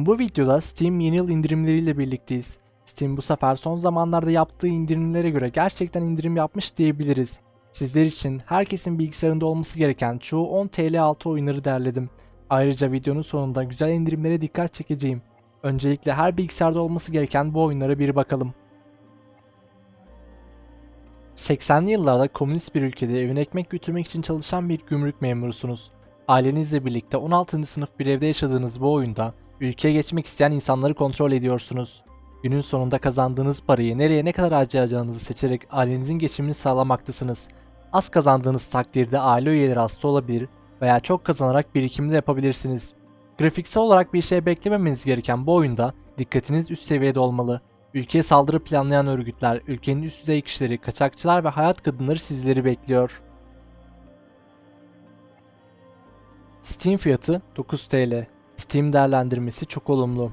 Bu videoda Steam yeni yıl indirimleriyle birlikteyiz. Steam bu sefer son zamanlarda yaptığı indirimlere göre gerçekten indirim yapmış diyebiliriz. Sizler için herkesin bilgisayarında olması gereken çoğu 10 TL altı oyunları derledim. Ayrıca videonun sonunda güzel indirimlere dikkat çekeceğim. Öncelikle her bilgisayarda olması gereken bu oyunlara bir bakalım. 80'li yıllarda komünist bir ülkede evine ekmek götürmek için çalışan bir gümrük memurusunuz. Ailenizle birlikte 16. sınıf bir evde yaşadığınız bu oyunda ülkeye geçmek isteyen insanları kontrol ediyorsunuz. Günün sonunda kazandığınız parayı nereye ne kadar harcayacağınızı seçerek ailenizin geçimini sağlamaktasınız. Az kazandığınız takdirde aile üyeleri hasta olabilir veya çok kazanarak birikimde yapabilirsiniz. Grafiksel olarak bir şey beklememeniz gereken bu oyunda dikkatiniz üst seviyede olmalı. Ülkeye saldırı planlayan örgütler, ülkenin üst düzey kişileri, kaçakçılar ve hayat kadınları sizleri bekliyor. Steam fiyatı 9 TL. Steam değerlendirmesi çok olumlu.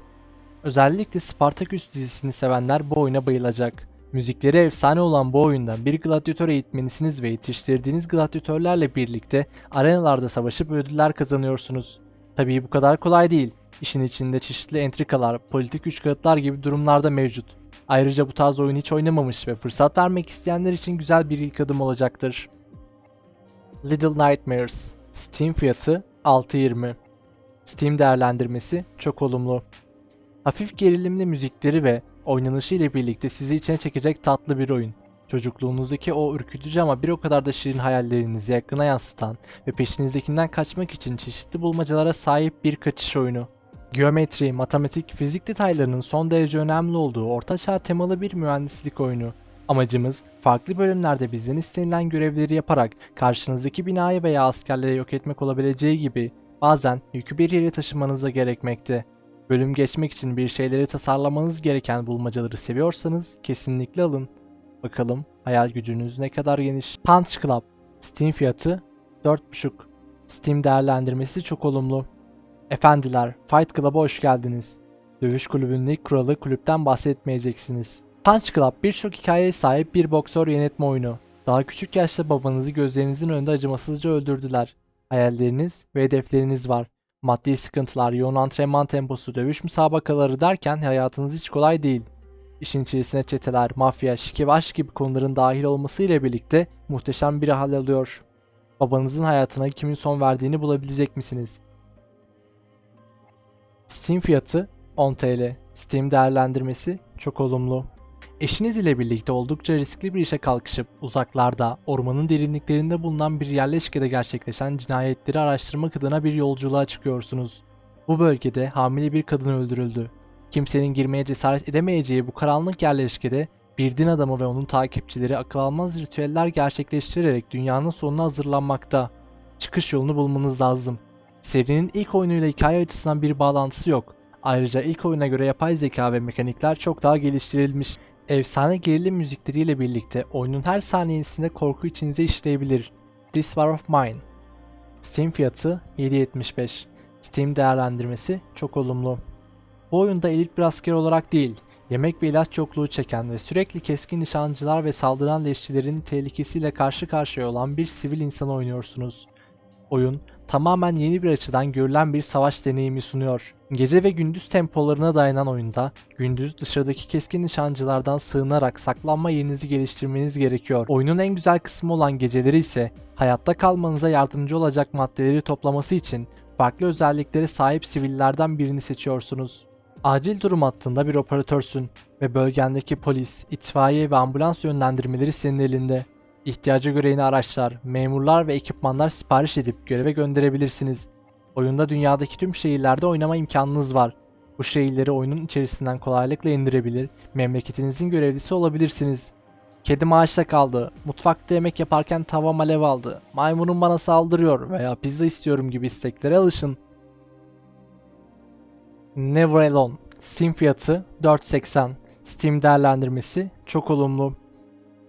Özellikle Spartacus dizisini sevenler bu oyuna bayılacak. Müzikleri efsane olan bu oyundan bir gladyatör eğitmenisiniz ve yetiştirdiğiniz gladyatörlerle birlikte arenalarda savaşıp ödüller kazanıyorsunuz. Tabii bu kadar kolay değil. İşin içinde çeşitli entrikalar, politik üçkağıtlar gibi durumlar da mevcut. Ayrıca bu tarz oyun hiç oynamamış ve fırsat vermek isteyenler için güzel bir ilk adım olacaktır. Little Nightmares Steam fiyatı 6.20 Steam değerlendirmesi çok olumlu. Hafif gerilimli müzikleri ve oynanışı ile birlikte sizi içine çekecek tatlı bir oyun. Çocukluğunuzdaki o ürkütücü ama bir o kadar da şirin hayallerinizi ekrana yansıtan ve peşinizdekinden kaçmak için çeşitli bulmacalara sahip bir kaçış oyunu. Geometri, matematik, fizik detaylarının son derece önemli olduğu ortaçağ temalı bir mühendislik oyunu. Amacımız farklı bölümlerde bizden istenilen görevleri yaparak karşınızdaki binayı veya askerleri yok etmek olabileceği gibi bazen yükü bir yere taşımanız da gerekmekte. Bölüm geçmek için bir şeyleri tasarlamanız gereken bulmacaları seviyorsanız kesinlikle alın. Bakalım hayal gücünüz ne kadar geniş. Punch Club Steam fiyatı 4.5 Steam değerlendirmesi çok olumlu. Efendiler, Fight Club'a hoş geldiniz. Dövüş kulübünün ilk kuralı kulüpten bahsetmeyeceksiniz. Punch Club birçok hikayeye sahip bir boksör yönetme oyunu. Daha küçük yaşta babanızı gözlerinizin önünde acımasızca öldürdüler. Hayalleriniz ve hedefleriniz var. Maddi sıkıntılar, yoğun antrenman temposu, dövüş müsabakaları derken hayatınız hiç kolay değil. İşin içerisine çeteler, mafya, şike ve aşk gibi konuların dahil olmasıyla birlikte muhteşem bir hal alıyor. Babanızın hayatına kimin son verdiğini bulabilecek misiniz? Steam fiyatı 10 TL. Steam değerlendirmesi çok olumlu. Eşiniz ile birlikte oldukça riskli bir işe kalkışıp uzaklarda, ormanın derinliklerinde bulunan bir yerleşkede gerçekleşen cinayetleri araştırmak adına bir yolculuğa çıkıyorsunuz. Bu bölgede hamile bir kadın öldürüldü. Kimsenin girmeye cesaret edemeyeceği bu karanlık yerleşkede bir din adamı ve onun takipçileri akıl almaz ritüeller gerçekleştirerek dünyanın sonuna hazırlanmakta. Çıkış yolunu bulmanız lazım. Serinin ilk oyunuyla hikaye açısından bir bağlantısı yok. Ayrıca ilk oyuna göre yapay zeka ve mekanikler çok daha geliştirilmiş. Efsane gerilim müzikleriyle birlikte oyunun her saniyesinde korku içinize işleyebilir. This War of Mine Steam fiyatı 7.75 Steam değerlendirmesi çok olumlu. Bu oyunda elit bir asker olarak değil, yemek ve ilaç yokluğu çeken ve sürekli keskin nişancılar ve saldıran leşçilerin tehlikesiyle karşı karşıya olan bir sivil insan oynuyorsunuz. Oyun tamamen yeni bir açıdan görülen bir savaş deneyimi sunuyor. Gece ve gündüz tempolarına dayanan oyunda gündüz dışarıdaki keskin nişancılardan sığınarak saklanma yerinizi geliştirmeniz gerekiyor. Oyunun en güzel kısmı olan geceleri ise hayatta kalmanıza yardımcı olacak maddeleri toplaması için farklı özelliklere sahip sivillerden birini seçiyorsunuz. Acil durum hattında bir operatörsün ve bölgendeki polis, itfaiye ve ambulans yönlendirmeleri senin elinde. İhtiyaca göre araçlar, memurlar ve ekipmanlar sipariş edip göreve gönderebilirsiniz. Oyunda dünyadaki tüm şehirlerde oynama imkanınız var. Bu şehirleri oyunun içerisinden kolaylıkla indirebilir, memleketinizin görevlisi olabilirsiniz. Kedim ağaçta kaldı, mutfakta yemek yaparken tavam alev aldı, maymunum bana saldırıyor veya pizza istiyorum gibi isteklere alışın. Never Alone Steam fiyatı 4.80 Steam değerlendirmesi çok olumlu.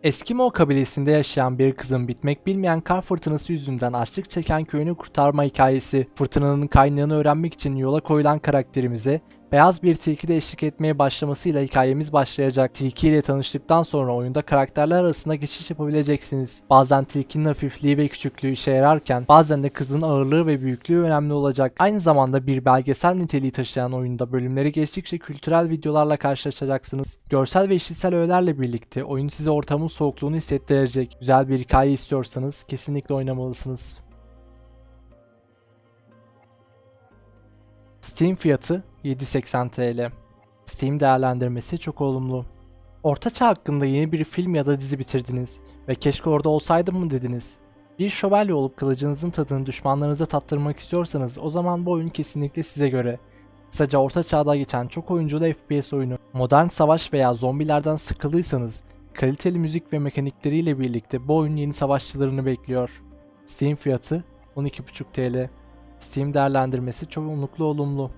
Eskimo kabilesinde yaşayan bir kızın bitmek bilmeyen kar fırtınası yüzünden açlık çeken köyünü kurtarma hikayesi. Fırtınanın kaynağını öğrenmek için yola koyulan karakterimize Beyaz bir tilki de eşlik etmeye başlamasıyla hikayemiz başlayacak. Tilki ile tanıştıktan sonra oyunda karakterler arasında geçiş yapabileceksiniz. Bazen tilkinin hafifliği ve küçüklüğü işe yararken bazen de kızın ağırlığı ve büyüklüğü önemli olacak. Aynı zamanda bir belgesel niteliği taşıyan oyunda bölümleri geçtikçe kültürel videolarla karşılaşacaksınız. Görsel ve işitsel öğelerle birlikte oyun size ortamın soğukluğunu hissettirecek. Güzel bir hikaye istiyorsanız kesinlikle oynamalısınız. Steam fiyatı 7.80 TL. Steam değerlendirmesi çok olumlu. Orta Çağ hakkında yeni bir film ya da dizi bitirdiniz ve keşke orada olsaydım mı dediniz. Bir şövalye olup kılıcınızın tadını düşmanlarınıza tattırmak istiyorsanız o zaman bu oyun kesinlikle size göre. Kısaca Orta Çağ'da geçen çok oyunculu FPS oyunu. Modern savaş veya zombilerden sıkıldıysanız kaliteli müzik ve mekanikleriyle birlikte bu oyun yeni savaşçılarını bekliyor. Steam fiyatı 12.5 TL. Steam değerlendirmesi çoğunlukla olumlu.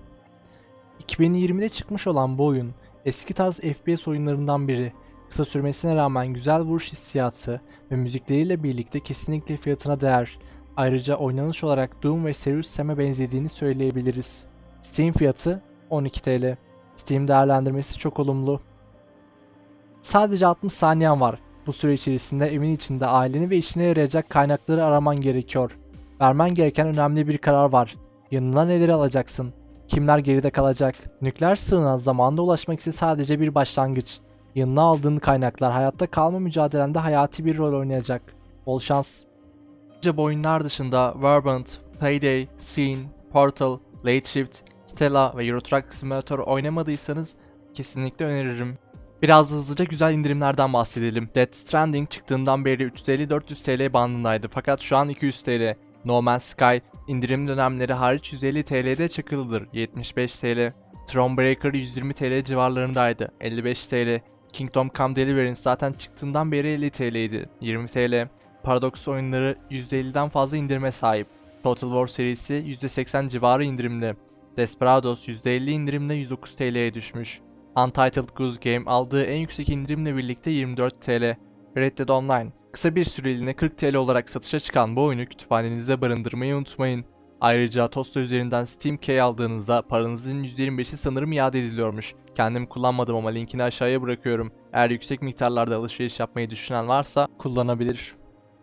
2020'de çıkmış olan bu oyun eski tarz FPS oyunlarından biri. Kısa sürmesine rağmen güzel vuruş hissiyatı ve müzikleriyle birlikte kesinlikle fiyatına değer. Ayrıca oynanış olarak Doom ve Serious Sam'e benzediğini söyleyebiliriz. Steam fiyatı 12 TL. Steam değerlendirmesi çok olumlu. Sadece 60 saniyen var. Bu süre içerisinde evin içinde aileni ve işine yarayacak kaynakları araman gerekiyor. Vermen gereken önemli bir karar var. Yanına neleri alacaksın? Kimler geride kalacak? Nükleer sığınağa zamanda ulaşmak ise sadece bir başlangıç. Yanına aldığın kaynaklar hayatta kalma mücadelende hayati bir rol oynayacak. Bol şans. Ayrıca bu oyunlar dışında Verbant, Payday, Scene, Portal, Late Shift, Stella ve Euro Truck Simulator oynamadıysanız kesinlikle öneririm. Biraz hızlıca güzel indirimlerden bahsedelim. Death Stranding çıktığından beri 350-400 TL bandındaydı fakat şu an 200 TL. No Man's Sky indirim dönemleri hariç 150 TL'de çakılıdır 75 TL. Thronebreaker 120 TL civarlarındaydı 55 TL. Kingdom Come Deliverance zaten çıktığından beri 50 TL'ydi 20 TL. Paradox oyunları %50'den fazla indirime sahip. Total War serisi %80 civarı indirimli. Desperados %50 indirimle 109 TL'ye düşmüş. Untitled Goose Game aldığı en yüksek indirimle birlikte 24 TL. Red Dead Online kısa bir süreliğine 40 TL olarak satışa çıkan bu oyunu kütüphanenizde barındırmayı unutmayın. Ayrıca Tosta üzerinden Steam Key aldığınızda paranızın %25'i sanırım iade ediliyormuş. Kendim kullanmadım ama linkini aşağıya bırakıyorum. Eğer yüksek miktarlarda alışveriş yapmayı düşünen varsa kullanabilir.